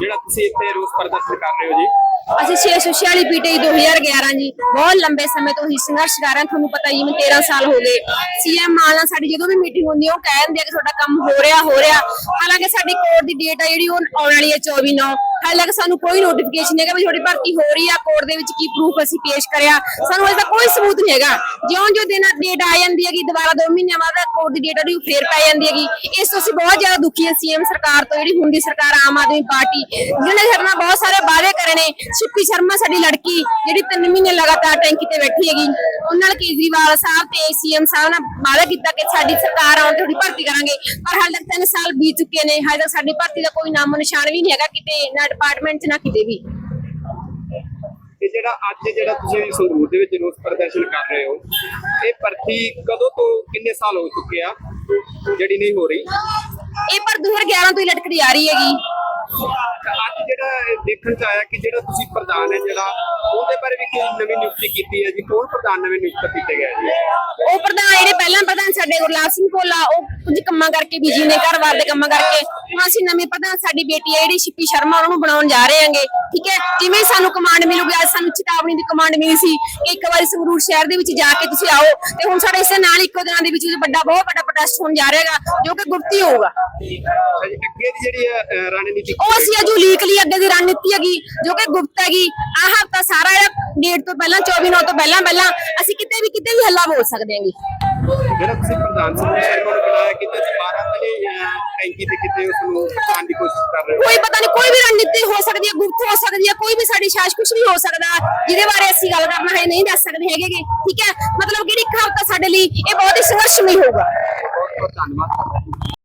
ਜਿਹੜਾ ਤੁਸੀਂ ਇੱਥੇ ਰੋਸ ਪ੍ਰਦਰਸ਼ਨ ਕਰ ਰਹੇ ਹੋ ਜੀ? ਅਸੀਂ 646 ਪੀਟੀ 2011 ਜੀ। ਬਹੁਤ ਲੰਬੇ ਸਮੇਂ ਤੋਂ ਹੀ ਸੰਘਰਸ਼ ਕਰ ਰਹੇ ਤੁਹਾਨੂੰ ਪਤਾ ਹੀ ਮੈਂ 13 ਸਾਲ ਹੋ ਗਏ। ਸੀਐਮ ਮਾਨ ਨਾਲ ਸਾਡੀ ਜਦੋਂ ਵੀ ਮੀਟਿੰਗ ਹੁੰਦੀ ਹੈ, ਉਹ ਕਹਿ ਦਿੰਦੇ ਆ ਕਿ ਤੁਹਾਡਾ ਕੰਮ ਹੋ ਰਿਹਾ ਹੋ ਰਿਹਾ। ਹਾਲਾਂਕਿ ਸਾਡੀ ਕੋਰਟ ਦੀ ਡੇਟ ਹੈ ਜਿਹੜੀ, ਉਹ ਆਉਣ ਵਾਲੀ ਹੈ 24 9 ਹਾਲਾਂਕਿ ਸਾਨੂੰ ਕੋਈ ਨੋਟੀਫਿਕੇਸ਼ਨ ਨਹੀਂ ਹੈਗਾ ਵੀ ਤੁਹਾਡੀ ਭਰਤੀ ਹੋ ਰਹੀ ਆ ਕੋਰਟ ਦੇ ਵਿੱਚ ਕੀ ਪ੍ਰੂਫ ਅਸੀਂ ਪੇਸ਼ ਕਰਿਆ। ਸਾਨੂੰ ਇਹਦਾ ਕੋਈ ਸਬੂਤ ਨਹੀਂ ਹੈਗਾ। ਜਿਉਂ ਜਿਉਂ ਦਿਨ ਡੇਟ ਆ ਜਾਂਦੀ ਹੈਗੀ, ਦੁਬਾਰਾ 2 ਮਹੀਨਿਆਂ ਬਾਅਦ ਕੋਰਟ ਦੀ ਡੇਟ ਉਹਦੀ ਫੇਰ ਪੈ ਜਾਂਦੀ ਹੈਗੀ। ਇਸ ਤੋਂ ਅਸੀਂ ਬਹੁਤ ਜ਼ਿਆਦਾ ਦੁਖੀ ਹਾਂ, ਸੀਐਮ ਸਰਕਾਰ ਤੋਂ, ਜਿਹੜੀ ਹੁੰਦੀ ਸਰਕਾਰ ਆਮ ਆਦਮੀ ਪਾਰਟੀ, ਜਿਹਨੇ ਸਾਡੇ ਨਾਲ ਬਹੁਤ ਸਾਰੇ ਵਾਅਦੇ ਕਰੇ ਨੇ। ਸ਼ਿਪੀ ਸ਼ਰਮਾ ਸਾਡੀ ਲੜਕੀ ਜਿਹੜੀ 3 ਮਹੀਨੇ ਲਗਾਤਾਰ ਟੈਂਕੀ ਤੇ ਬੈਠੀ ਹੈਗੀ। ਉਹਨਾਂ ਨਾਲ ਕੇਜਰੀਵਾਲ ਸਾਹਿਬ ਤੇ ਸੀਐਮ ਸਾਹਿਬ ਨਾਲ ਵਾਅਦਾ ਕੀਤਾ ਕਿ ਸਾਡੀ ਸਰਕਾਰ ਆਉਣ ਤੇ ਉਹਦੀ ਭਰਤੀ ਕਰਾਂਗੇ। ਪਰ ਹਾਲੇ ਤੱਕ 3 ਸਾਲ ਬੀਤ ਚੁੱਕੇ ਨੇ। ਹਾਲੇ ਤੱਕ ਸਾਡੀ ਭਰਤੀ ਦਾ ਕੋਈ ਨਾਮੋ ਨਿਸ਼ਾਨ ਵੀ ਨਹੀਂ ਹੈਗਾ ਕਿਤੇ ਨਾ ਡਿਪਾਰਟਮੈਂਟ 'ਚ ਨਾ ਕਿਤੇ ਵੀ। ਤੇ ਜਿਹੜਾ ਅੱਜ ਜਿਹੜਾ ਤੁਸੀਂ ਸੰਗਰੂਰ ਦੇ ਵਿੱਚ ਰੋਸ ਪ੍ਰਦਰਸ਼ਨ ਕਰ ਰਹੇ ਹੋ ਇਹ ਭਰਤੀ ਕਦੋਂ ਤੋਂ ਕਿੰਨੇ ਸਾਲ ਹੋ ਚੁੱਕੇ ਆ? ਜਿਹੜੀ ਨਹੀਂ ਹੋ ਰਹੀ। ਇਹ ਪਰ 2011 ਤੋਂ ਹੀ ਲਟਕਦੀ ਆ ਰਹੀ ਹੈਗੀ। ਜਿਹੜਾ ਦੇਖਣ ਚ ਆਇਆ ਕਿ ਜਿਹੜਾ ਤੁਸੀਂ ਪ੍ਰਧਾਨ ਹੈ ਜਿਹੜਾ, ਉਹਦੇ ਬਾਰੇ ਵੀ ਕੋਈ ਨਵੀਂ ਨਿਯੁਕਤੀ ਕੀਤੀ ਹੈ ਜੀ? ਕੌਣ ਪ੍ਰਧਾਨ ਨਵੇਂ ਨਿਯੁਕਤ ਕੀਤੇ ਗਏ ਜੀ? ਉਹ ਪ੍ਰਧਾਨ ਜਿਹੜੇ ਪਹਿਲਾਂ ਪ੍ਰਧਾਨ ਸਾਡੇ ਗੁਰਲਾਲ ਸਿੰਘ ਭੋਲਾ, ਉਹ ਕੁਝ ਕੰਮਾਂ ਕਰਕੇ ਬਿਜ਼ੀ ਨੇ ਘਰ ਵਾਰ ਦੇ ਕੰਮਾਂ ਕਰਕੇ। ਹੁਣ ਅਸੀਂ ਨਵੇਂ ਪ੍ਰਧਾਨ ਸਾਡੀ ਬੇਟੀ ਹੈ ਜਿਹੜੀ ਸ਼ਿਪੀ ਸ਼ਰਮਾ ਉਹਨਾਂ ਨੂੰ ਬਣਾਉਣ ਜਾ ਰਹੇ ਹਾਂਗੇ ਠੀਕ ਹੈ? ਜਿਵੇਂ ਸਾਨੂੰ ਕਮਾਂਡ ਮਿਲੂਗੀ ਅੱਜ ਸਾਨੂੰ ਚੇਤਾਵਨੀ ਦੀ ਕਮਾਂਡ ਮਿਲੀ ਸੀ ਕਿ ਇੱਕ ਵਾਰੀ ਸੰਗਰੂਰ ਸ਼ਹਿਰ ਦੇ ਵਿੱਚ ਜਾ ਕੇ ਤੁਸੀਂ ਆਓ ਤੇ ਹੁਣ ਸਾਡੇ ਇਸੇ ਨਾਲ ਇੱਕੋ ਦਿਨਾਂ ਦੇ ਵਿੱਚ ਵੱਡਾ ਬਹੁਤ ਵੱਡਾ ਪ੍ਰੋਟੈਸਟ ਹੋਣ ਜਾ ਰਿਹਾ ਹੈਗਾ ਜੋ ਕਿ ਗੁਪਤੀ ਹੋਊਗਾ। ਅੱਛਾ ਜੀ ਅੱਗੇ ਦੀ ਜਿਹੜੀ ਹੈ, ਅਹ, ਰਣਨੀਤੀ ਉਹ ਅਸੀਂ ਅਜੂ ਲੀਕ ਲਈ ਅੱਗੇ ਦੀ ਰਣਨੀਤੀ ਹੈਗੀ ਜੋ ਕਿ ਗੁਪਤ ਹੈਗੀ। ਆਹ ਹਫਤਾ ਸਾਰਾ ਜਿਹੜਾ ਡੇਟ ਤੋਂ ਪਹਿਲਾਂ 24 9 ਤੋਂ ਪਹਿਲਾਂ ਪਹਿਲਾਂ ਅਸੀਂ ਕਿਤੇ ਵੀ ਕਿਤੇ ਵੀ ਹੱਲਾ ਬੋਲ ਸਕਦੇ ਹਾਂਗੇ। ਜਿਹੜਾ ਤੁਸੀਂ ਪ੍ਰਧਾਨ ਸ਼ਰਮਾ ਨੂੰ ਬਣਾਇਆ ਕਿ ਤੁਸੀਂ 12 ਤਲੇ ਟੈਂਕੀ ਤੇ ਕਿਤੇ ਉਸ ਨੂੰ ਪਾਉਣ ਦੀ ਕੋਸ਼ਿਸ਼ ਕਰ ਰਹੇ ਹੋ? ਕੋਈ ਪਤਾ ਨਹੀਂ ਕੋਈ ਵੀ ਰਣਨੀਤੀ ਹੋ ਸਕਦੀ ਹੈ ਗੁਪਤ ਹੋ ਸਕਦੀ ਹੈ ਕੋਈ ਵੀ ਸਾਡੀ ਸਾਜ਼ ਕੁਝ ਵੀ ਹੋ ਸਕਦਾ ਜਿਹਦੇ ਬਾਰੇ ਅਸੀਂ ਗੱਲ ਕਰਨਾ ਹੈ ਨਹੀਂ ਦੱਸ ਸਕਦੇ ਹੈਗੇ ਗੇ। ਠੀਕ ਹੈ? ਮਤਲਬ ਕਿ ਇੱਕ ਹਫਤਾ ਸਾਡੇ ਲਈ? ਇਹ ਬਹੁਤ ਹੀ ਸੰਘਰਸ਼ਮਈ ਹੋਊਗਾ। ਬਹੁਤ ਬਹੁਤ ਧੰਨਵਾਦ